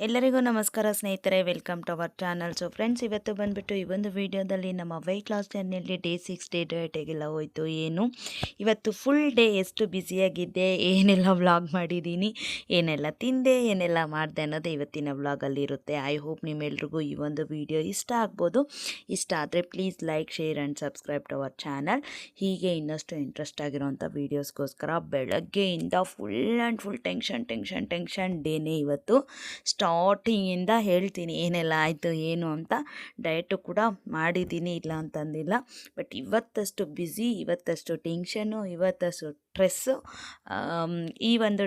ಎಲ್ಲರಿಗೂ ನಮಸ್ಕಾರ ಸ್ನೇಹಿತರೆ welcome to our channel so friends ಇವತ್ತು ಬಂದುಬಿಟ್ಟು ಈ ಒಂದು ವಿಡಿಯೋದಲ್ಲಿ ನಮ್ಮ ವೆಯ್ಟ್ ಲಾಸ್ ಜರ್ನಿಯಲ್ಲಿ ಡೇ ಸಿಕ್ಸ್ ಡೇ ಡಯಟೆಗೆಲ್ಲ ಹೋಯಿತು, ಏನು? ಇವತ್ತು ಫುಲ್ ಡೇ ಎಷ್ಟು ಬ್ಯುಸಿಯಾಗಿದ್ದೆ ಏನೆಲ್ಲ ವ್ಲಾಗ್ ಮಾಡಿದ್ದೀನಿ, ಏನೆಲ್ಲ ತಿಂದೆ, ಏನೆಲ್ಲ ಮಾಡಿದೆ ಅನ್ನೋದು ಇವತ್ತಿನ ವ್ಲಾಗಲ್ಲಿ ಇರುತ್ತೆ. ಐ ಹೋಪ್ ನಿಮ್ಮೆಲ್ರಿಗೂ ಈ ಒಂದು ವಿಡಿಯೋ ಇಷ್ಟ ಆಗ್ಬೋದು. ಇಷ್ಟ ಆದರೆ please like share and subscribe to our channel ಹೀಗೆ ಇನ್ನಷ್ಟು ಇಂಟ್ರೆಸ್ಟ್ ಆಗಿರೋಂಥ ವೀಡಿಯೋಸ್ಗೋಸ್ಕರ ಬೆಳಗ್ಗೆಯಿಂದ full and full tension tension tension ಡೇನೇ ಇವತ್ತು ಸ್ಟಾರ್ಟಿಂಗಿಂದ ಹೇಳ್ತೀನಿ, ಏನೆಲ್ಲ ಆಯಿತು, ಏನು ಅಂತ. ಡಯಟು ಕೂಡ ಮಾಡಿದ್ದೀನಿ ಇಲ್ಲ ಅಂತಂದಿಲ್ಲ. ಬಟ್ ಇವತ್ತಷ್ಟು ಬ್ಯುಸಿ ಇವತ್ತಷ್ಟು ಟೆನ್ಷನ್ನು ಇವತ್ತಷ್ಟು ಸ್ಟ್ರೆಸ್ಸು ಈ ಒಂದು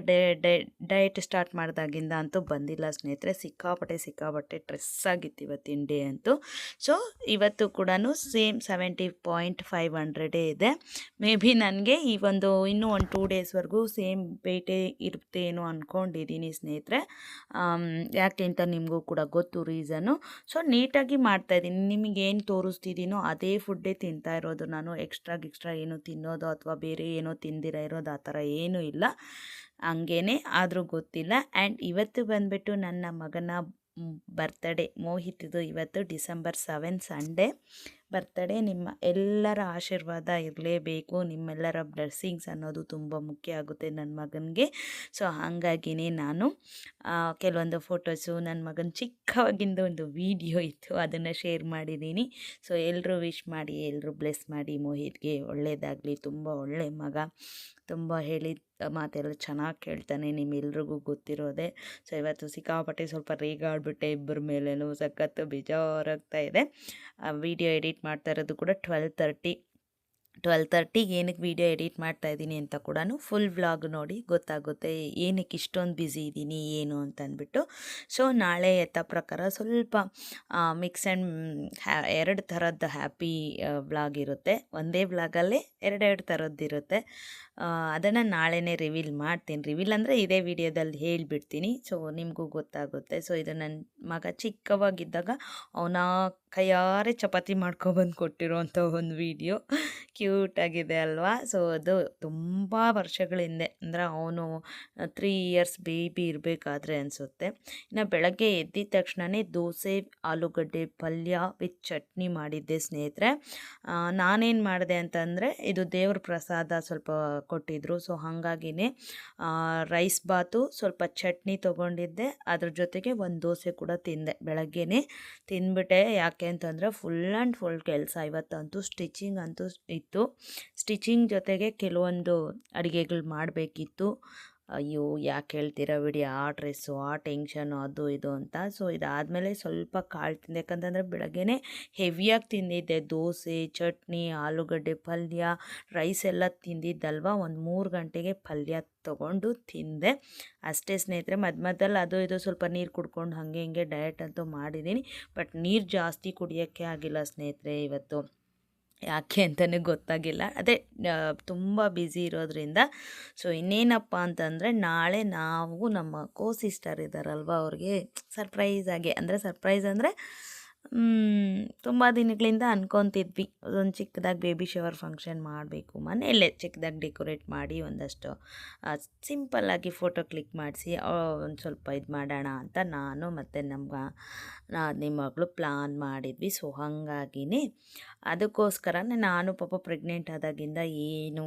ಡಯಟ್ ಸ್ಟಾರ್ಟ್ ಮಾಡಿದಾಗಿಂದ ಅಂತೂ ಬಂದಿಲ್ಲ ಸ್ನೇಹಿತರೆ. ಸಿಕ್ಕಾಪಟ್ಟೆ ಸಿಕ್ಕಾಪಟ್ಟೆ ಸ್ಟ್ರೆಸ್ ಆಗಿತ್ತು ಇವತ್ತಿನ ಡೇ ಅಂತೂ. ಸೊ, ಇವತ್ತು ಕೂಡ ಸೇಮ್ ಸೆವೆಂಟಿ ಪಾಯಿಂಟ್ ಫೈವ್ ಹಂಡ್ರೆಡೇ ಇದೆ. ಮೇ ಬಿ ನನಗೆ ಈ ಒಂದು ಇನ್ನೂ ಒಂದು ಟೂ ಡೇಸ್ವರೆಗೂ ಸೇಮ್ ವೇಟೇ ಇರುತ್ತೇನೋ ಅಂದ್ಕೊಂಡಿದ್ದೀನಿ ಸ್ನೇಹಿತರೆ. ಯಾಕೆ ಅಂತ ನಿಮಗೂ ಕೂಡ ಗೊತ್ತು ರೀಸನು. ಸೊ, ನೀಟಾಗಿ ಮಾಡ್ತಾಯಿದ್ದೀನಿ ನಿಮಗೇನು ತೋರಿಸ್ತಿದ್ದೀನೋ ಅದೇ ಫುಡ್ಡೇ ತಿಂತಾ ಇರೋದು ನಾನು. ಎಕ್ಸ್ಟ್ರಾ ಗಿಕ್ಸ್ಟ್ರಾ ಏನು ತಿನ್ನೋದು ಅಥವಾ ಬೇರೆ ಏನೋ ತಿಂದಿರ ಇರೋದು ಆ ಥರ ಏನೂ ಇಲ್ಲ. ಹಂಗೇನೆ ಆದರೂ ಗೊತ್ತಿಲ್ಲ. ಆ್ಯಂಡ್ ಇವತ್ತು ಬಂದುಬಿಟ್ಟು ನನ್ನ ಮಗನ ಬರ್ತ್ಡೇ ಮೋಹಿತಿದು ಇವತ್ತು ಡಿಸೆಂಬರ್ ಸೆವೆನ್ ಸಂಡೇ ಬರ್ತಡೇ ನಿಮ್ಮ ಎಲ್ಲರ ಆಶೀರ್ವಾದ ಇರಲೇಬೇಕು. ನಿಮ್ಮೆಲ್ಲರ ಬ್ಲೆಸ್ಸಿಂಗ್ಸ್ ಅನ್ನೋದು ತುಂಬ ಮುಖ್ಯ ಆಗುತ್ತೆ ನನ್ನ ಮಗನಿಗೆ. ಸೊ ಹಾಗಾಗಿನೇ ನಾನು ಕೆಲವೊಂದು ಫೋಟೋಸು ನನ್ನ ಮಗನ ಚಿಕ್ಕವಾಗಿಂದ ಒಂದು ವಿಡಿಯೋ ಇತ್ತು, ಅದನ್ನು ಶೇರ್ ಮಾಡಿದ್ದೀನಿ. ಸೊ ಎಲ್ಲರೂ ವಿಶ್ ಮಾಡಿ ಎಲ್ಲರೂ ಬ್ಲೆಸ್ ಮಾಡಿ, ಮೋಹಿತ್ಗೆ ಒಳ್ಳೆಯದಾಗಲಿ ತುಂಬ ಒಳ್ಳೆ ಮಗ. ತುಂಬ ಹೇಳಿದ ಮಾತೆಲ್ಲ ಚೆನ್ನಾಗಿ ಕೇಳ್ತಾನೆ, ನಿಮ್ಮೆಲ್ರಿಗೂ ಗೊತ್ತಿರೋದೆ. ಸೊ ಇವತ್ತು ಸಿಕ್ಕಾಪಟ್ಟೆ ಸ್ವಲ್ಪ ರೇಗಾಡ್ಬಿಟ್ಟೆ, ಇಬ್ಬರ ಮೇಲೆ ಸಖತ್ತು ಬೇಜಾರಾಗ್ತಾ ಇದೆ. ವಿಡಿಯೋ ಎಡಿಟ್ ಮಾಡ್ತಾ ಇರೋದು ಕೂಡ ಟ್ವೆಲ್ ತರ್ಟಿ ಟ್ವೆಲ್ ತರ್ಟಿಗೆ ಏನಕ್ಕೆ ವೀಡಿಯೋ ಎಡಿಟ್ ಮಾಡ್ತಾ ಇದ್ದೀನಿ ಅಂತ ಕೂಡ ಫುಲ್ ವ್ಲಾಗ್ ನೋಡಿ ಗೊತ್ತಾಗುತ್ತೆ ಏನಕ್ಕೆ ಇಷ್ಟೊಂದು ಬ್ಯುಸಿ ಇದ್ದೀನಿ, ಏನು ಅಂತ ಅಂದ್ಬಿಟ್ಟು. ಸೊ ನಾಳೆ ಎತ್ತ ಪ್ರಕಾರ ಸ್ವಲ್ಪ ಮಿಕ್ಸ್ ಆ್ಯಂಡ್ ಹ್ಯಾ ಎರಡು ಥರದ್ದು ಹ್ಯಾಪಿ ವ್ಲಾಗ್ ಇರುತ್ತೆ. ಒಂದೇ ವ್ಲಾಗಲ್ಲೇ ಎರಡೆರಡು ಥರದ್ದಿರುತ್ತೆ ಅದನ್ನು ನಾಳೆನೇ ರಿವೀಲ್ ಮಾಡ್ತೀನಿ. ರಿವೀಲ್ ಅಂದರೆ ಇದೇ ವಿಡಿಯೋದಲ್ಲಿ ಹೇಳಿಬಿಡ್ತೀನಿ. ಸೊ ನಿಮಗೂ ಗೊತ್ತಾಗುತ್ತೆ. ಸೊ ಇದು ನನ್ನ ಮಗ ಚಿಕ್ಕವಾಗಿದ್ದಾಗ ಅವನ ಕೈಯಾರೆ ಚಪಾತಿ ಮಾಡ್ಕೊಬಂದು ಕೊಟ್ಟಿರುವಂಥ ಒಂದು ವಿಡಿಯೋ ಕ್ಯೂಟಾಗಿದೆ ಅಲ್ವಾ? ಸೊ ಅದು ತುಂಬ ವರ್ಷಗಳ ಹಿಂದೆ. ಅಂದರೆ ಅವನು ತ್ರೀ ಇಯರ್ಸ್ ಬೇಬಿ ಇರಬೇಕಾದ್ರೆ ಅನಿಸುತ್ತೆ. ಇನ್ನು ಬೆಳಗ್ಗೆ ಎದ್ದಿದ ತಕ್ಷಣವೇ ದೋಸೆ, ಆಲೂಗಡ್ಡೆ, ಪಲ್ಯ ವಿತ್ ಚಟ್ನಿ ಮಾಡಿದ್ದೆ ಸ್ನೇಹಿತರೆ. ನಾನೇನು ಮಾಡಿದೆ ಅಂತಂದರೆ ಇದು ದೇವ್ರ ಪ್ರಸಾದ ಸ್ವಲ್ಪ ಕೊಟ್ಟಿದ್ದರು ಸೊ ಹಾಗಾಗಿನೇ ರೈಸ್ ಬಾತು ಸ್ವಲ್ಪ ಚಟ್ನಿ ತೊಗೊಂಡಿದ್ದೆ. ಅದ್ರ ಜೊತೆಗೆ ಒಂದು ದೋಸೆ ಕೂಡ ತಿಂದೆ. ಬೆಳಗ್ಗೆನೇ ತಿಂದ್ಬಿಟ್ಟೆ. ಯಾಕೆ ಅಂತಂದರೆ ಫುಲ್ ಆ್ಯಂಡ್ ಫುಲ್ ಕೆಲಸ. ಇವತ್ತಂತೂ ಸ್ಟಿಚಿಂಗ್ ಅಂತೂ ಇತ್ತು. ಸ್ಟಿಚಿಂಗ್ ಜೊತೆಗೆ ಕೆಲವೊಂದು ಅಡುಗೆಗಳು ಮಾಡಬೇಕಿತ್ತು. ಅಯ್ಯೋ, ಯಾಕೆ ಹೇಳ್ತೀರಾ ಬಿಡಿ, ಆ ಡ್ರೆಸ್ಸು, ಆ ಟೆನ್ಷನು, ಅದು ಇದು ಅಂತ. ಸೊ, ಇದಾದಮೇಲೆ ಸ್ವಲ್ಪ ಕಾಳು ತಿಂದೆ. ಯಾಕಂತಂದರೆ ಬೆಳಗ್ಗೆನೇ ಹೆವಿಯಾಗಿ ತಿಂದಿದ್ದೆ. ದೋಸೆ, ಚಟ್ನಿ, ಆಲೂಗಡ್ಡೆ ಪಲ್ಯ, ರೈಸ್ ಎಲ್ಲ ತಿಂದಿದ್ದಲ್ವ? ಒಂದು ಮೂರು ಗಂಟೆಗೆ ಪಲ್ಯ ತಗೊಂಡು ತಿಂದೆ. ಅಷ್ಟೇ ಸ್ನೇಹಿತರೆ ಮಧ್ಯ ಮಧ್ಯದಲ್ಲಿ ಅದು ಇದು ಸ್ವಲ್ಪ ನೀರು ಕುಡ್ಕೊಂಡು ಹಾಗೆ ಹಿಂಗೆ ಡಯಟ್ ಅಂತೂ ಮಾಡಿದ್ದೀನಿ. ಬಟ್ ನೀರು ಜಾಸ್ತಿ ಕುಡಿಯೋಕ್ಕೆ ಆಗಿಲ್ಲ ಸ್ನೇಹಿತರೆ ಇವತ್ತು. ಯಾಕೆ ಅಂತಲೇ ಗೊತ್ತಾಗಿಲ್ಲ. ಅದೇ ತುಂಬ ಬ್ಯುಸಿ ಇರೋದ್ರಿಂದ. ಸೊ ಇನ್ನೇನಪ್ಪ ಅಂತಂದರೆ, ನಾಳೆ ನಾವು ನಮ್ಮ ಕೋ ಸಿಸ್ಟರ್ ಇದ್ದಾರಲ್ವ ಅವ್ರಿಗೆ ಸರ್ಪ್ರೈಸಾಗಿ ಅಂದರೆ ಸರ್ಪ್ರೈಸ್ ಅಂದರೆ ತುಂಬ ದಿನಗಳಿಂದ ಅನ್ಕೊತಿದ್ವಿ. ಅದೊಂದು ಚಿಕ್ಕದಾಗಿ ಬೇಬಿ ಶವರ್ ಫಂಕ್ಷನ್ ಮಾಡಬೇಕು. ಮನೆಯಲ್ಲೇ ಚಿಕ್ಕದಾಗಿ ಡೆಕೋರೇಟ್ ಮಾಡಿ ಒಂದಷ್ಟು ಸಿಂಪಲ್ಲಾಗಿ ಫೋಟೋ ಕ್ಲಿಕ್ ಮಾಡಿಸಿ ಒಂದು ಸ್ವಲ್ಪ ಇದು ಮಾಡೋಣ ಅಂತ ನಾನು ಮತ್ತು ನಮ್ಮ ನಿಮ್ಮ ಮಗಳು ಪ್ಲಾನ್ ಮಾಡಿದ್ವಿ. ಸೊ ಹಾಗಾಗಿನೇ ಅದಕ್ಕೋಸ್ಕರನೇ ನಾನು ಪಾಪ ಪ್ರೆಗ್ನೆಂಟ್ ಆದಾಗಿಂದ ಏನು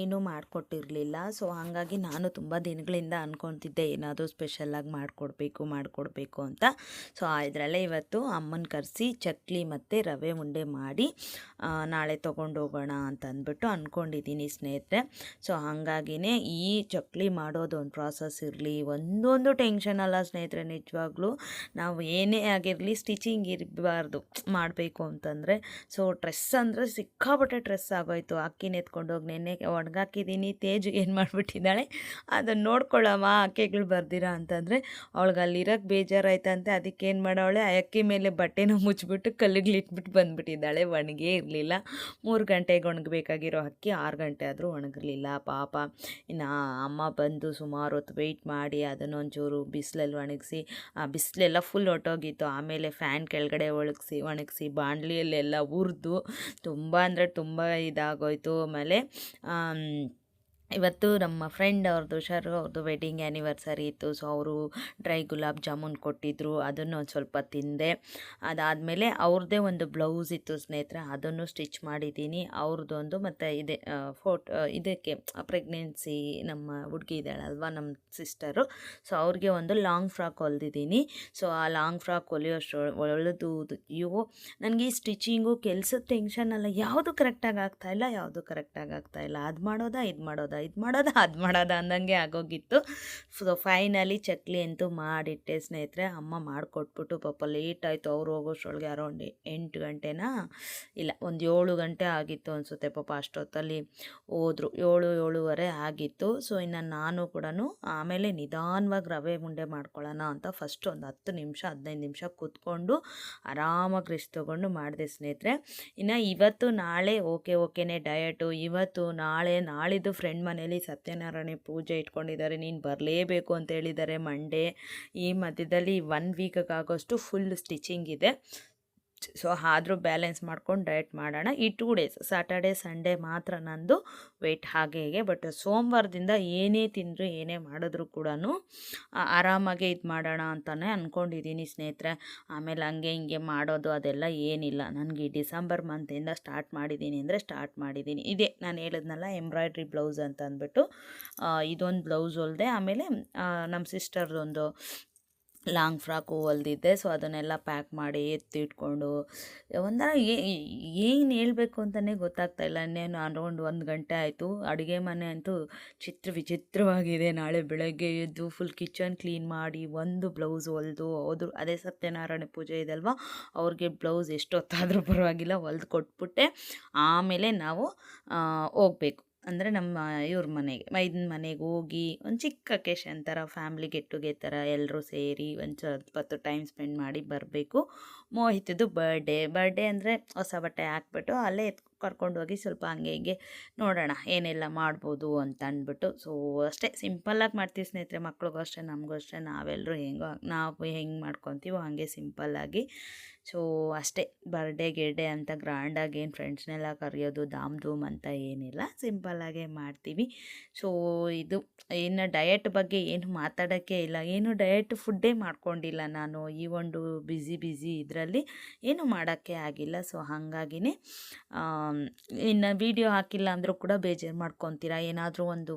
ಏನೂ ಮಾಡಿಕೊಟ್ಟಿರಲಿಲ್ಲ. ಸೊ ಹಾಗಾಗಿ ನಾನು ತುಂಬ ದಿನಗಳಿಂದ ಅಂದ್ಕೊತಿದ್ದೆ ಏನಾದರೂ ಸ್ಪೆಷಲ್ಲಾಗಿ ಮಾಡಿಕೊಡ್ಬೇಕು ಮಾಡಿಕೊಡ್ಬೇಕು ಅಂತ. ಸೊ ಇದರಲ್ಲೇ ಇವತ್ತು ಅಮ್ಮನ ಕರೆಸಿ ಚಕ್ಲಿ ಮತ್ತು ರವೆ ಉಂಡೆ ಮಾಡಿ ನಾಳೆ ತೊಗೊಂಡು ಹೋಗೋಣ ಅಂತ ಅಂದ್ಬಿಟ್ಟು ಅಂದ್ಕೊಂಡಿದ್ದೀನಿ ಸ್ನೇಹಿತರೆ. ಸೊ ಹಾಗಾಗಿನೇ ಈ ಚಕ್ಲಿ ಮಾಡೋದು ಒಂದು ಪ್ರಾಸೆಸ್ ಇರಲಿ. ಒಂದೊಂದು ಟೆನ್ಷನ್ ಅಲ್ಲ ಸ್ನೇಹಿತರೆ, ನಿಜವಾಗ್ಲೂ. ನಾವು ಏನೇ ಆಗಿರಲಿ ಸ್ಟಿಚಿಂಗ್ ಇರಬಾರ್ದು ಮಾಡಬೇಕು ಅಂತಂದರೆ. ಸೊ ಡ್ರೆಸ್ ಅಂದರೆ ಸಿಕ್ಕಾಪಟ್ಟೆ ಡ್ರೆಸ್ ಆಗೋಯ್ತು. ಅಕ್ಕಿನ ಎತ್ಕೊಂಡೋಗಿ ನೆನ್ನೆ ಒಣಗಾಕಿದ್ದೀನಿ, ತೇಜು ಏನು ಮಾಡಿಬಿಟ್ಟಿದ್ದಾಳೆ? ಅದನ್ನು ನೋಡ್ಕೊಳ್ಳಮ್ಮ, ಅಕ್ಕಿಗಳು ಬರ್ದಿರಾ ಅಂತಂದರೆ, ಅವಳಿಗೆ ಅಲ್ಲಿರೋಕ್ಕೆ ಬೇಜಾರಾಯ್ತಂತೆ ಅದಕ್ಕೇನು ಮಾಡೋಳೆ ಆ ಅಕ್ಕಿ ಮೇಲೆ ಬಟ್ಟೆನ ಮುಚ್ಚಿಬಿಟ್ಟು ಕಲ್ಲಿಗ್ಲಿಟ್ಬಿಟ್ಟು ಬಂದುಬಿಟ್ಟಿದ್ದಾಳೆ, ಒಣಗೇ ಇರಲಿಲ್ಲ. ಮೂರು ಗಂಟೆಗೆ ಒಣಗಬೇಕಾಗಿರೋ ಅಕ್ಕಿ, ಆರು ಗಂಟೆ ಆದರೂ ಒಣಗಿರಲಿಲ್ಲ ಪಾಪ. ಇನ್ನು ಅಮ್ಮ ಬಂದು ಸುಮಾರು ಹೊತ್ತು ವೆಯ್ಟ್ ಮಾಡಿ ಅದನ್ನೊಂಚೂರು ಬಿಸಿಲಲ್ಲಿ ಒಣಗಿಸಿ, ಆ ಬಿಸಿಲೆಲ್ಲ ಫುಲ್ ಹೊಟ್ಟೋಗಿತ್ತು ಆಮೇಲೆ ಫ್ಯಾನ್ ಕೆಳಗಡೆ ಒಣಗಿಸಿ ಒಣಗಿಸಿ, ಬಾಣಲಿಯಲ್ಲೆಲ್ಲ ಉರಿದು, ತುಂಬ ಅಂದರೆ ತುಂಬ ಇದಾಗೋಯ್ತು. ಆಮೇಲೆ 嗯 ಇವತ್ತು ನಮ್ಮ ಫ್ರೆಂಡ್ ಅವ್ರದ್ದು ಶರು ಅವ್ರದ್ದು ವೆಡ್ಡಿಂಗ್ ಆ್ಯನಿವರ್ಸರಿ ಇತ್ತು. ಸೊ ಅವರು ಡ್ರೈ ಗುಲಾಬ್ ಜಾಮೂನ್ ಕೊಟ್ಟಿದ್ದರು ಅದನ್ನು ಒಂದು ಸ್ವಲ್ಪ ತಿಂದೆ. ಅದಾದಮೇಲೆ ಅವ್ರದ್ದೇ ಒಂದು ಬ್ಲೌಸ್ ಇತ್ತು ಸ್ನೇಹಿತರೆ. ಅದನ್ನು ಸ್ಟಿಚ್ ಮಾಡಿದ್ದೀನಿ. ಅವ್ರದ್ದೊಂದು ಮತ್ತು ಇದೆ ಫೋಟೋ ಇದಕ್ಕೆ ಪ್ರೆಗ್ನೆನ್ಸಿ ನಮ್ಮ ಹುಡುಗಿ ಇದ್ದಾಳಲ್ವ ನಮ್ಮ ಸಿಸ್ಟರು ಸೊ ಅವ್ರಿಗೆ ಒಂದು ಲಾಂಗ್ ಫ್ರಾಕ್ ಹೊಲ್ದಿದ್ದೀನಿ. ಸೊ ಆ ಲಾಂಗ್ ಫ್ರಾಕ್ ಹೊಲಿಯೋಷ್ಟು ಹೊಲಿದು ಅಯ್ಯೋ ನನಗೆ ಈ ಸ್ಟಿಚಿಂಗು ಕೆಲಸದ ಟೆನ್ಷನ್ ಅಲ್ಲ. ಯಾವುದು ಕರೆಕ್ಟಾಗಿ ಆಗ್ತಾಯಿಲ್ಲ ಯಾವುದು ಕರೆಕ್ಟಾಗಿ ಆಗ್ತಾಯಿಲ್ಲ ಅದು ಮಾಡೋದಾ, ಇದು ಮಾಡೋದಾ ಇದು ಮಾಡೋದಾ, ಅದು ಮಾಡೋದಾ ಅಂದಂಗೆ ಆಗೋಗಿತ್ತು. ಸೊ ಫೈನಲಿ ಚಕ್ಲಿ ಅಂತೂ ಮಾಡಿಟ್ಟೆ ಸ್ನೇಹಿತರೆ. ಅಮ್ಮ ಮಾಡಿಕೊಟ್ಬಿಟ್ಟು ಪಾಪ ಲೇಟ್ ಆಯಿತು. ಅವ್ರು ಹೋಗೋಷ್ಟೊಳಗೆ ಅರೌಂಡ್ ಎಂಟು ಗಂಟೆನಾ? ಇಲ್ಲ, ಒಂದು ಏಳು ಗಂಟೆ ಆಗಿತ್ತು ಅನಿಸುತ್ತೆ ಪಾಪ ಅಷ್ಟೊತ್ತಲ್ಲಿ ಹೋದರು. ಏಳು, ಏಳುವರೆ ಆಗಿತ್ತು. ಸೊ ಇನ್ನು ನಾನು ಕೂಡ ಆಮೇಲೆ ನಿಧಾನವಾಗಿ ರವೆ ಉಂಡೆ ಮಾಡ್ಕೊಳ್ಳೋಣ ಅಂತ ಫಸ್ಟ್ ಒಂದು ಹತ್ತು ನಿಮಿಷ, ಹದಿನೈದು ನಿಮಿಷ ಕೂತ್ಕೊಂಡು ಆರಾಮಾಗಿ ರೆಸ್ಟ್ ತೊಗೊಂಡು ಮಾಡಿದೆ ಸ್ನೇಹಿತರೆ. ಇನ್ನು ಇವತ್ತು ನಾಳೆ ಓಕೆ ಓಕೆನೇ ಡಯಟು ಇವತ್ತು ನಾಳೆ, ನಾಳಿದ್ದು ಫ್ರೆಂಡ್ ಮನೇಲಿ ಸತ್ಯನಾರಾಯಣ ಪೂಜೆ ಇಟ್ಕೊಂಡಿದ್ದಾರೆ, ನೀನು ಬರಲೇಬೇಕು ಅಂತ ಹೇಳಿದ್ದಾರೆ. ಮಂಡೇ ಈ ಮಧ್ಯದಲ್ಲಿ ಒನ್ ವೀಕ್ಗಾಗೋಷ್ಟು ಫುಲ್ ಸ್ಟಿಚಿಂಗ್ ಇದೆ. ಸೊ ಆದರೂ ಬ್ಯಾಲೆನ್ಸ್ ಮಾಡ್ಕೊಂಡು ಡಯಟ್ ಮಾಡೋಣ. ಈ ಟೂ ಡೇಸ್, ಸ್ಯಾಟರ್ಡೇ, ಸಂಡೇ ಮಾತ್ರ ನಂದು ವೆಯ್ಟ್ ಹಾಗೆ ಹೀಗೆ, ಬಟ್ ಸೋಮವಾರದಿಂದ ಏನೇ ತಿಂದರೂ ಏನೇ ಮಾಡಿದ್ರು ಕೂಡ ಆರಾಮಾಗೆ ಇದು ಮಾಡೋಣ ಅಂತಲೇ ಅಂದ್ಕೊಂಡಿದ್ದೀನಿ ಸ್ನೇಹಿತರೆ. ಆಮೇಲೆ ಹಂಗೆ ಹಿಂಗೆ ಮಾಡೋದು ಅದೆಲ್ಲ ಏನಿಲ್ಲ. ನನಗೆ ಡಿಸೆಂಬರ್ ಮಂತಿಂದ ಸ್ಟಾರ್ಟ್ ಮಾಡಿದ್ದೀನಿ ಅಂದರೆ ಸ್ಟಾರ್ಟ್ ಮಾಡಿದ್ದೀನಿ ಇದೇ ನಾನು ಹೇಳಿದ್ನಲ್ಲ, ಎಂಬ್ರಾಯ್ಡ್ರಿ ಬ್ಲೌಸ್ ಅಂತ ಅಂದ್ಬಿಟ್ಟು ಇದೊಂದು ಬ್ಲೌಸ್ ಹೊಲ್ದೆ ಆಮೇಲೆ ನಮ್ಮ ಸಿಸ್ಟರ್ದೊಂದು ಲಾಂಗ್ ಫ್ರಾಕು ಹೊಲ್ದಿದ್ದೆ, ಸೊ ಅದನ್ನೆಲ್ಲ ಪ್ಯಾಕ್ ಮಾಡಿ ಎತ್ತಿ ಇಟ್ಕೊಂಡು ಒಂಥರ ಏನು ಹೇಳಬೇಕು ಅಂತಲೇ ಗೊತ್ತಾಗ್ತಾ ಇಲ್ಲ. ಇನ್ನೇನು ಅರೌಂಡ್ ಒಂದು ಗಂಟೆ ಆಯಿತು. ಅಡುಗೆ ಮನೆ ಅಂತೂ ಚಿತ್ರ ವಿಚಿತ್ರವಾಗಿದೆ. ನಾಳೆ ಬೆಳಗ್ಗೆ ಎದ್ದು ಫುಲ್ ಕಿಚನ್ ಕ್ಲೀನ್ ಮಾಡಿ ಒಂದು ಬ್ಲೌಸ್ ಹೊಲಿದು ಹೋದ್ರು ಅದೇ ಸತ್ಯನಾರಾಯಣ ಪೂಜೆ ಇದಲ್ವ? ಅವ್ರಿಗೆ ಬ್ಲೌಸ್ ಎಷ್ಟೊತ್ತಾದರೂ ಪರವಾಗಿಲ್ಲ, ಹೊಲ್ದು ಕೊಟ್ಬಿಟ್ಟೆ. ಆಮೇಲೆ ನಾವು ಹೋಗ್ಬೇಕು. ಅಂದರೆ ನಮ್ಮ ಇವ್ರ ಮನೆಗೆ ಮೈದನ ಮನೆಗೆ ಹೋಗಿ ಒಂದು ಚಿಕ್ಕ ಅಕೇಶನ್ ಥರ ಫ್ಯಾಮ್ಲಿ ಗೆಟ್ ಥರ ಎಲ್ಲರೂ ಸೇರಿ ಒಂದು ಸ್ವಲ್ಪ ಹೊತ್ತು ಟೈಮ್ ಸ್ಪೆಂಡ್ ಮಾಡಿ ಬರಬೇಕು. ಮೋಹಿತದ್ದು ಬರ್ಡೇ ಬರ್ಡೇ ಅಂದರೆ ಹೊಸ ಬಟ್ಟೆ ಹಾಕ್ಬಿಟ್ಟು ಅಲ್ಲೇ ಕರ್ಕೊಂಡು ಹೋಗಿ ಸ್ವಲ್ಪ ಹಂಗೆ ಹಿಂಗೆ ನೋಡೋಣ, ಏನೆಲ್ಲ ಮಾಡ್ಬೋದು ಅಂತ ಅಂದ್ಬಿಟ್ಟು ಸೊ ಅಷ್ಟೇ ಸಿಂಪಲ್ಲಾಗಿ ಮಾಡ್ತೀವಿ ಸ್ನೇಹಿತರೆ, ಮಕ್ಳಿಗೂ ಅಷ್ಟೇ, ನಮಗೂ ಅಷ್ಟೇ, ನಾವೆಲ್ಲರೂ ಹೆಂಗೋ ನಾವು ಹೆಂಗೆ ಮಾಡ್ಕೊತೀವೋ ಹಾಗೆ ಸಿಂಪಲ್ಲಾಗಿ. ಸೊ ಅಷ್ಟೇ ಬರ್ಡೇ ಗಿರ್ಡೇ ಅಂತ ಗ್ರ್ಯಾಂಡಾಗಿ ಏನು ಫ್ರೆಂಡ್ಸ್ನೆಲ್ಲ ಕರೆಯೋದು ಧಾಮ್ ಧೂಮ್ ಅಂತ ಏನಿಲ್ಲ, ಸಿಂಪಲ್ಲಾಗೆ ಮಾಡ್ತೀವಿ. ಸೊ ಇದು ಇನ್ನು ಡಯಟ್ ಬಗ್ಗೆ ಏನು ಮಾತಾಡೋಕ್ಕೆ ಇಲ್ಲ, ಏನು ಡಯಟ್ ಫುಡ್ಡೇ ಮಾಡ್ಕೊಂಡಿಲ್ಲ ನಾನು ಈ ಒಂದು ಬ್ಯುಸಿ ಬ್ಯುಸಿ ಇದರಲ್ಲಿ, ಏನು ಮಾಡೋಕ್ಕೆ ಆಗಿಲ್ಲ. ಸೊ ಹಾಗಾಗಿನೇ ಇನ್ನು ವೀಡಿಯೋ ಹಾಕಿಲ್ಲ ಅಂದರೂ ಕೂಡ ಬೇಜಾರು ಮಾಡ್ಕೊತೀರಾ? ಏನಾದರೂ ಒಂದು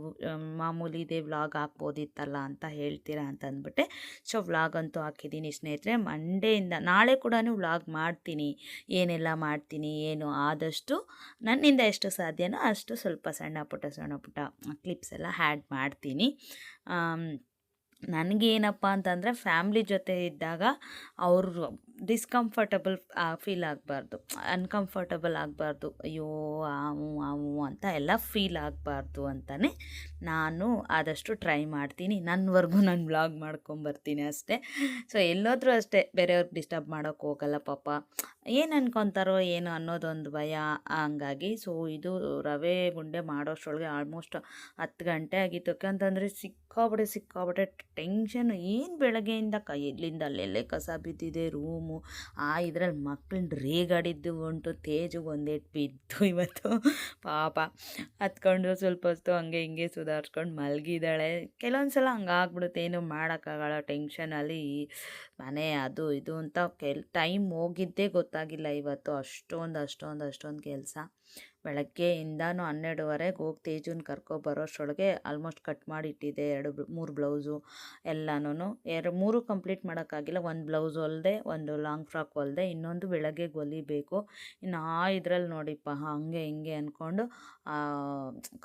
ಮಾಮೂಲಿ ಇದೆ ವ್ಲಾಗ್ ಹಾಕ್ಬೋದಿತ್ತಲ್ಲ ಅಂತ ಹೇಳ್ತೀರಾ ಅಂತ ಅಂದ್ಬಿಟ್ಟೆ. ಸೊ ವ್ಲಾಗ್ ಅಂತೂ ಹಾಕಿದ್ದೀನಿ ಸ್ನೇಹಿತರೆ. ಮಂಡೆಯಿಂದ ನಾಳೆ ಕೂಡ ವ್ಲಾಗ್ ಮಾಡ್ತೀನಿ. ಏನೆಲ್ಲ ಮಾಡ್ತೀನಿ, ಏನು ಆದಷ್ಟು, ನನ್ನಿಂದ ಎಷ್ಟು ಸಾಧ್ಯನೋ ಅಷ್ಟು ಸ್ವಲ್ಪ ಸಣ್ಣ ಪುಟ್ಟ ಸಣ್ಣ ಪುಟ್ಟ ಕ್ಲಿಪ್ಸ್ ಎಲ್ಲ ಹ್ಯಾಡ್ ಮಾಡ್ತೀನಿ. ನನಗೇನಪ್ಪ ಅಂತಂದರೆ ಫ್ಯಾಮ್ಲಿ ಜೊತೆ ಇದ್ದಾಗ ಅವರು ಡಿಸ್ಕಂಫರ್ಟಬಲ್ ಫೀಲ್ ಆಗಬಾರ್ದು. ಅನ್ಕಂಫರ್ಟಬಲ್ ಆಗಬಾರ್ದು. ಅಯ್ಯೋ, ಆವು ಆವು ಅಂತ ಎಲ್ಲ ಫೀಲ್ ಆಗಬಾರ್ದು ಅಂತಲೇ ನಾನು ಆದಷ್ಟು ಟ್ರೈ ಮಾಡ್ತೀನಿ. ನನ್ನವರೆಗೂ ನಾನು ವ್ಲಾಗ್ ಮಾಡ್ಕೊಂಬರ್ತೀನಿ ಅಷ್ಟೇ. ಸೊ ಎಲ್ಲೋದ್ರೂ ಅಷ್ಟೇ, ಬೇರೆಯವ್ರಿಗೆ ಡಿಸ್ಟರ್ಬ್ ಮಾಡೋಕ್ಕೆ ಹೋಗಲ್ಲ ಪಾಪ. ಏನು ಅನ್ಕೊತಾರೋ ಏನು ಅನ್ನೋದೊಂದು ಭಯ. ಹಂಗಾಗಿ ಸೊ, ಇದು ರವೆ ಉಂಡೆ ಮಾಡೋಷ್ಟರೊಳಗೆ ಆಲ್ಮೋಸ್ಟ್ ಹತ್ತು ಗಂಟೆ ಆಗಿತ್ತು. ಯಾಕಂತಂದರೆ ಸಿಕ್ಕಾಬಿಟ್ಟೆ ಸಿಕ್ಕಾಬಿಟ್ಟೆ ಟೆನ್ಷನ್. ಏನು ಬೆಳಗ್ಗೆಯಿಂದ ಕೈ, ಎಲ್ಲಿಂದ ಅಲ್ಲೆಲ್ಲೇ ಕಸ ಬಿದ್ದಿದೆ, ರೂಮು. ಆ, ಇದ್ರಲ್ಲಿ ಮಕ್ಕಳನ್ನ ರೇಗಾಡಿದ್ದು ಉಂಟು. ತೇಜು ಒಂದೇಟ್ ಬಿದ್ದು ಇವತ್ತು. ಪಾಪ. ಹತ್ಕೊಂಡು ಸ್ವಲ್ಪ ಹೊತ್ತು ಹಂಗೆ ಹಿಂಗೆ ಸುಧಾರಿಸ್ಕೊಂಡು ಮಲಗಿದ್ದಾಳೆ. ಕೆಲವೊಂದು ಸಲ ಹಂಗೆ ಆಗ್ಬಿಡುತ್ತೆ ಏನು ಮಾಡೋಕ್ಕಾಗಲ್ಲ. ಟೆನ್ಷನಲ್ಲಿ ಮನೆ ಅದು ಇದು ಅಂತ ಕೆಲ್ ಟೈಮ್ ಹೋಗಿದ್ದೇ ಗೊತ್ತಾಗಿಲ್ಲ ಇವತ್ತು ಅಷ್ಟೊಂದು ಅಷ್ಟೊಂದು ಅಷ್ಟೊಂದು ಕೆಲಸ. ಬೆಳಗ್ಗೆಯಿಂದನೂ ಹನ್ನೆರಡುವರೆಗೆ ಹೋಗಿ ತೇಜುನ ಕರ್ಕೊಬರೋಷ್ಟರೊಳಗೆ ಆಲ್ಮೋಸ್ಟ್ ಕಟ್ ಮಾಡಿ ಇಟ್ಟಿದ್ದೆ ಎರಡು ಮೂರು ಬ್ಲೌಸು ಎಲ್ಲನೂ ಎರಡು, ಮೂರು ಕಂಪ್ಲೀಟ್ ಮಾಡೋಕ್ಕಾಗಿಲ್ಲ. ಒಂದು ಬ್ಲೌಸ್ ಹೊಲ್ದೆ ಒಂದು ಲಾಂಗ್ ಫ್ರಾಕ್ ಹೊಲ್ದೆ ಇನ್ನೊಂದು ಬೆಳಗ್ಗೆ ಹೊಲಿಬೇಕು ಇನ್ನು ಆ ಇದ್ರಲ್ಲಿ ನೋಡಿಪ್ಪ, ಹಾಗೆ ಹಿಂಗೆ ಅಂದ್ಕೊಂಡು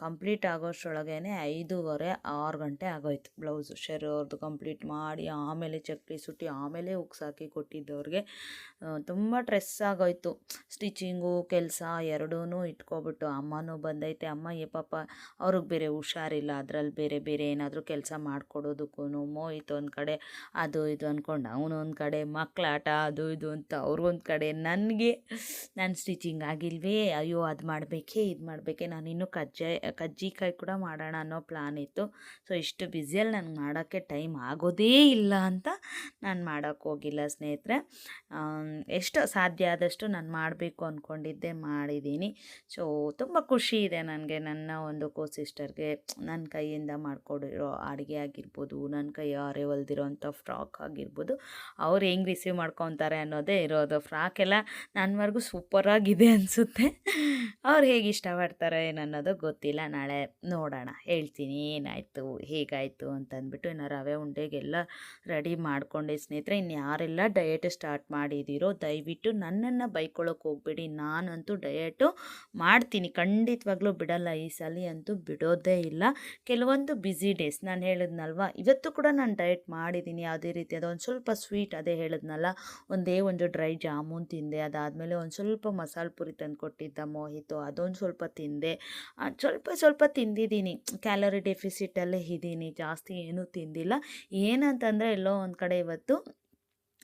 ಕಂಪ್ಲೀಟ್ ಆಗೋಷ್ಟರೊಳಗೇ ಐದೂವರೆ, ಆರು ಗಂಟೆ ಆಗೋಯ್ತು ಬ್ಲೌಸು. ಶೆರು ಅವ್ರದ್ದು ಕಂಪ್ಲೀಟ್ ಮಾಡಿ, ಆಮೇಲೆ ಚಕ್ಲಿ ಸುಟ್ಟಿ, ಆಮೇಲೆ ಉಕ್ಸಾಕಿ ಕೊಟ್ಟಿದ್ದವ್ರಿಗೆ ತುಂಬ ಸ್ಟ್ರೆಸ್ ಆಗೋಯ್ತು. ಸ್ಟಿಚಿಂಗು ಕೆಲಸ ಎರಡೂ ಇಟ್ಕೊಬಿಟ್ಟು ಅಮ್ಮನೂ ಬಂದೈತೆ, ಅಮ್ಮ, ಏ ಪಾಪ, ಅವ್ರಿಗೆ ಬೇರೆ ಹುಷಾರಿಲ್ಲ ಅದರಲ್ಲಿ ಬೇರೆ ಬೇರೆ ಏನಾದರೂ ಕೆಲಸ ಮಾಡಿಕೊಡೋದಕ್ಕೂ ಮೋಯಿತು ಒಂದು ಕಡೆ, ಅದು ಇದು ಅಂದ್ಕೊಂಡು ಅವನು ಒಂದು ಕಡೆ ಮಕ್ಕಳಾಟ ಅದು ಇದು ಅಂತ ಅವ್ರಿಗೊಂದು ಕಡೆ, ನನಗೆ, ನಾನು ಸ್ಟಿಚಿಂಗ್ ಆಗಿಲ್ವೇ, ಅಯ್ಯೋ, ಅದು ಮಾಡಬೇಕೇ, ಇದು ಮಾಡಬೇಕೇ, ನಾನು ಇನ್ನೂ ಕಜ್ಜಾಯ ಕಜ್ಜಿಕಾಯಿ ಕೂಡ ಮಾಡೋಣ ಅನ್ನೋ ಪ್ಲಾನ್ ಇತ್ತು. ಸೊ, ಇಷ್ಟು ಬ್ಯುಸಿಯಲ್ಲಿ ನನಗೆ ಮಾಡೋಕ್ಕೆ ಟೈಮ್ ಆಗೋದೇ ಇಲ್ಲ ಅಂತ ನಾನು ಮಾಡೋಕ್ಕೆ ಹೋಗಿಲ್ಲ ಸ್ನೇಹಿತರೆ. ಎಷ್ಟು ಸಾಧ್ಯ ಆದಷ್ಟು ನಾನು ಮಾಡಬೇಕು ಅಂದ್ಕೊಂಡಿದ್ದೆ ಮಾಡಿದ್ದೀನಿ ಸೊ, ತುಂಬ ಖುಷಿ ಇದೆ ನನಗೆ ನನ್ನ ಒಂದು ಕೋ ಸಿಸ್ಟರ್ಗೆ ನನ್ನ ಕೈಯಿಂದ ಮಾಡಿಕೊಡಿರೋ ಅಡುಗೆ ಆಗಿರ್ಬೋದು ನನ್ನ ಕೈ ಯಾರೇ ಹೊಲ್ದಿರೋಂಥ ಫ್ರಾಕ್ ಆಗಿರ್ಬೋದು, ಅವ್ರು ಹೆಂಗೆ ರಿಸೀವ್ ಮಾಡ್ಕೊತಾರೆ ಅನ್ನೋದೇ ಇರೋದು. ಫ್ರಾಕ್ ಎಲ್ಲ ನನ್ನವರೆಗೂ ಸೂಪರಾಗಿದೆ ಅನಿಸುತ್ತೆ. ಅವ್ರು ಹೇಗೆ ಇಷ್ಟಪಡ್ತಾರೆ ಏನನ್ನೋದು ಗೊತ್ತಿಲ್ಲ. ನಾಳೆ ನೋಡೋಣ. ಹೇಳ್ತೀನಿ, ಏನಾಯಿತು, ಹೇಗಾಯಿತು ಅಂತಂದ್ಬಿಟ್ಟು ಇನ್ನು ರವೆ ಉಂಡೆಗೆಲ್ಲ ರೆಡಿ ಮಾಡ್ಕೊಂಡೆ. ಸ್ನೇಹಿತರೆ ಇನ್ನು ಯಾರೆಲ್ಲ ಡಯಟ್ ಸ್ಟಾರ್ಟ್ ಮಾಡಿದ್ದೀರೋ ದಯವಿಟ್ಟು ನನ್ನನ್ನು ಬೈಕೊಳ್ಳೋಕೆ ಹೋಗ್ಬೇಡಿ. ನಾನಂತೂ ಡಯಟು ಮಾಡ್ತೀನಿ. ಖಂಡಿತವಾಗ್ಲೂ ಬಿಡಲ್ಲ ಈ ಸಲ ಅಂತೂ ಬಿಡೋದೇ ಇಲ್ಲ. ಕೆಲವೊಂದು ಬ್ಯುಸಿ ಡೇಸ್ ನಾನು ಹೇಳಿದ್ನಲ್ವ? ಇವತ್ತು ಕೂಡ ನಾನು ಡಯಟ್ ಮಾಡಿದ್ದೀನಿ ಯಾವುದೇ ರೀತಿ ಒಂದು ಸ್ವಲ್ಪ ಸ್ವೀಟ್ ಅದೇ ಹೇಳಿದ್ನಲ್ಲ? ಒಂದೇ ಒಂದು ಡ್ರೈ ಜಾಮೂನ್ ತಿಂದೆ. ಅದಾದಮೇಲೆ ಒಂದು ಸ್ವಲ್ಪ ಮಸಾಲೆ ಪುರಿ ತಂದು ಕೊಟ್ಟಿದ್ದ ಮೋಹಿತು. ಅದೊಂದು ಸ್ವಲ್ಪ ತಿಂದೆ. ಸ್ವಲ್ಪ ಸ್ವಲ್ಪ ತಿಂದಿದ್ದೀನಿ ಕ್ಯಾಲರಿ ಡೆಫಿಸಿಟಲ್ಲೇ ಇದ್ದೀನಿ ಜಾಸ್ತಿ ಏನೂ ತಿಂದಿಲ್ಲ. ಏನಂತಂದರೆ ಎಲ್ಲೋ ಒಂದು ಕಡೆ ಇವತ್ತು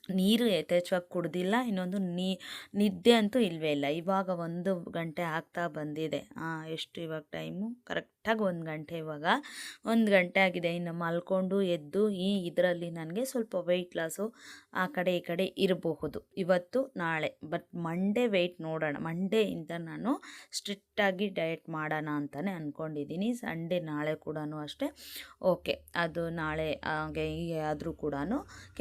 ನೀರು ಯಥೇಚ್ಛವಾಗಿ ಕುಡ್ದಿಲ್ಲ, ಇನ್ನೊಂದು ನೀ, ನಿದ್ದೆ ಅಂತೂ ಇಲ್ಲವೇ ಇಲ್ಲ. ಇವಾಗ ಒಂದು ಗಂಟೆ ಆಗ್ತಾ ಬಂದಿದೆ. ಎಷ್ಟು ಇವಾಗ ಟೈಮು? ಕರೆಕ್ಟಾಗಿ ಒಂದು ಗಂಟೆ ಇವಾಗ. ಒಂದು ಗಂಟೆ ಆಗಿದೆ, ಇನ್ನು ಮಲ್ಕೊಂಡು ಎದ್ದು ಈ ಇದರಲ್ಲಿ ನನಗೆ ಸ್ವಲ್ಪ ವೆಯ್ಟ್ ಲಾಸು ಆ ಕಡೆ ಈ ಕಡೆ ಇರಬಹುದು. ಇವತ್ತು, ನಾಳೆ ಬಟ್ ಮಂಡೇ ವೆಯ್ಟ್ ನೋಡೋಣ. ಮಂಡೇಯಿಂದ ನಾನು ಸ್ಟ್ರಿಕ್ಟಾಗಿ ಡಯಟ್ ಮಾಡೋಣ ಅಂತಲೇ ಅಂದ್ಕೊಂಡಿದ್ದೀನಿ ಸಂಡೇ ನಾಳೆ ಕೂಡ ಅಷ್ಟೇ. ಓಕೆ ಅದು ನಾಳೆ, ಹಾಗೆ ಹೀಗೆ ಆದರೂ ಕೂಡ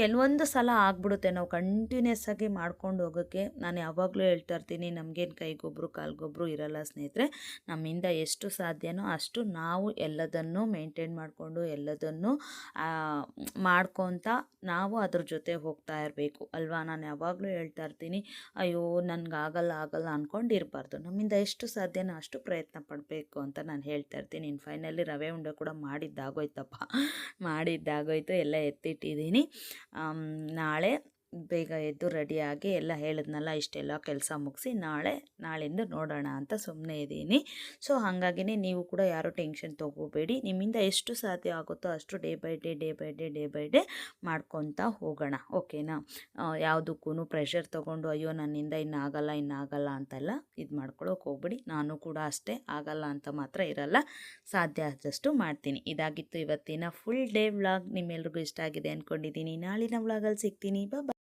ಕೆಲವೊಂದು ಸಲ ಆಗ್ಬಿಡುತ್ತೆ, ನಾವು ಕಂಟಿನ್ಯೂಸ್ ಆಗಿ ಮಾಡ್ಕೊಂಡು ಹೋಗೋಕ್ಕೆ. ನಾನು ಯಾವಾಗಲೂ ಹೇಳ್ತಾ ಇರ್ತೀನಿ, ನಮಗೇನು ಕೈಗೊಬ್ಬರು ಕಾಲ್ಗೊಬ್ಬರು ಇರಲ್ಲ ಸ್ನೇಹಿತರೆ. ನಮ್ಮಿಂದ ಎಷ್ಟು ಸಾಧ್ಯನೋ ಅಷ್ಟು ನಾವು ಎಲ್ಲದನ್ನು ಮೇಂಟೈನ್ ಮಾಡಿಕೊಂಡು, ಎಲ್ಲದನ್ನು ಮಾಡ್ಕೊತ ನಾವು ಅದ್ರ ಜೊತೆ ಹೋಗ್ತಾ ಇರಬೇಕು. ಅಲ್ವಾ? ನಾನು ಯಾವಾಗಲೂ ಹೇಳ್ತಾ ಇರ್ತೀನಿ, ಅಯ್ಯೋ, ನನಗೆ ಆಗಲ್ಲ ಆಗಲ್ಲ ಅಂದ್ಕೊಂಡು ಇರಬಾರ್ದು ನಮ್ಮಿಂದ ಎಷ್ಟು ಸಾಧ್ಯನೋ ಅಷ್ಟು ಪ್ರಯತ್ನ ಪಡಬೇಕು ಅಂತ ನಾನು ಹೇಳ್ತಾ ಇರ್ತೀನಿ. ಇನ್ನು ಫೈನಲಿ ರವೆ ಉಂಡೆ ಕೂಡ ಮಾಡಿದ್ದಾಗೋಯ್ತಪ್ಪ. ಮಾಡಿದ್ದಾಗೋಯ್ತು, ಎಲ್ಲ ಎತ್ತಿಟ್ಟಿದ್ದೀನಿ. ನಾಳೆ ಬೇಗ ಎದ್ದು ರೆಡಿಯಾಗಿ ಎಲ್ಲ ಹೇಳಿದ್ನಲ್ಲ, ಇಷ್ಟೆಲ್ಲ ಕೆಲಸ ಮುಗಿಸಿ ನಾಳೆ, ನಾಳಿಂದ ನೋಡೋಣ ಅಂತ ಸುಮ್ಮನೆ ಇದ್ದೀನಿ. ಸೊ ಹಾಗಾಗಿನೇ ನೀವು ಕೂಡ ಯಾರೂ ಟೆನ್ಷನ್ ತೊಗೋಬೇಡಿ. ನಿಮ್ಮಿಂದ ಎಷ್ಟು ಸಾಧ್ಯ ಆಗುತ್ತೋ ಅಷ್ಟು day by day day by day day by day ಮಾಡ್ಕೊತಾ ಹೋಗೋಣ, ಓಕೆನಾ? ಯಾವುದಕ್ಕೂ ಪ್ರೆಷರ್ ತೊಗೊಂಡು, ಅಯ್ಯೋ, ನನ್ನಿಂದ ಇನ್ನು ಇನ್ನಾಗಲ್ಲ ಇನ್ನು ಆಗಲ್ಲ ಅಂತೆಲ್ಲ ಇದು ಮಾಡ್ಕೊಳ್ಳೋಕೆ ಹೋಗ್ಬೇಡಿ. ನಾನು ಕೂಡ ಅಷ್ಟೇ, ಆಗಲ್ಲ ಅಂತ ಮಾತ್ರ ಇರಲ್ಲ. ಸಾಧ್ಯ ಆದಷ್ಟು ಮಾಡ್ತೀನಿ. ಇದಾಗಿತ್ತು ಇವತ್ತಿನ ಫುಲ್ ಡೇ ವ್ಲಾಗ್ ನಿಮ್ಮೆಲ್ರಿಗೂ ಇಷ್ಟ ಆಗಿದೆ ಅಂದ್ಕೊಂಡಿದ್ದೀನಿ ನಾಳಿನ ವ್ಲಾಗಲ್ಲಿ ಸಿಗ್ತೀನಿ. ಬಾ